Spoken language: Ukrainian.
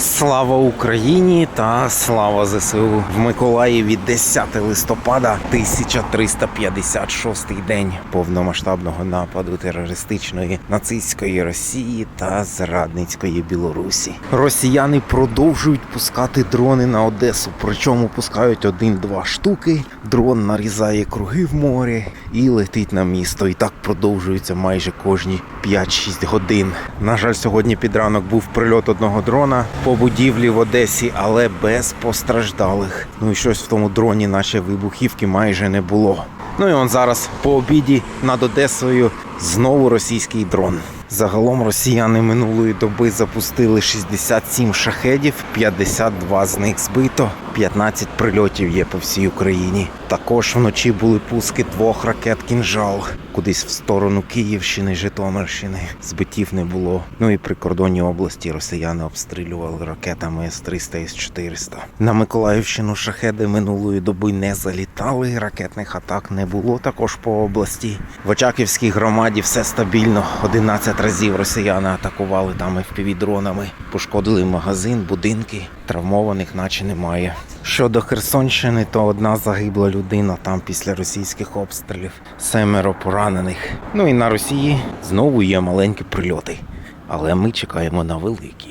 Слава Україні та слава ЗСУ в Миколаєві 10 листопада 1356 день повномасштабного нападу терористичної нацистської Росії та зрадницької Білорусі. Росіяни продовжують пускати дрони на Одесу, причому пускають один-два штуки. Дрон нарізає круги в морі і летить на місто. І так продовжується майже кожні 5-6 годин. На жаль, сьогодні під ранок був прильот одного дрона по будівлі в Одесі, але без постраждалих. Ну і щось в тому дроні, наче вибухівки, майже не було. Ну і он зараз по обіді над Одесою знову російський дрон. Загалом росіяни минулої доби запустили 67 шахедів, 52 з них збито, 15 прильотів є по всій Україні. Також вночі були пуски двох ракет кінжал кудись в сторону Київщини, Житомирщини. Збиттів не було. Ну і прикордонні області росіяни обстрілювали ракетами С-300 і С-400. На Миколаївщину шахеди минулої доби не залітали. Ракетних атак не було також по області. В Очаківській громаді все стабільно. 11 разів росіяни атакували там FPV-дронами. Пошкодили магазин, будинки. Травмованих наче немає. Щодо Херсонщини, то одна загибла людина там після російських обстрілів, семеро поранених. Ну і на Росії знову є маленькі прильоти. Але ми чекаємо на великі.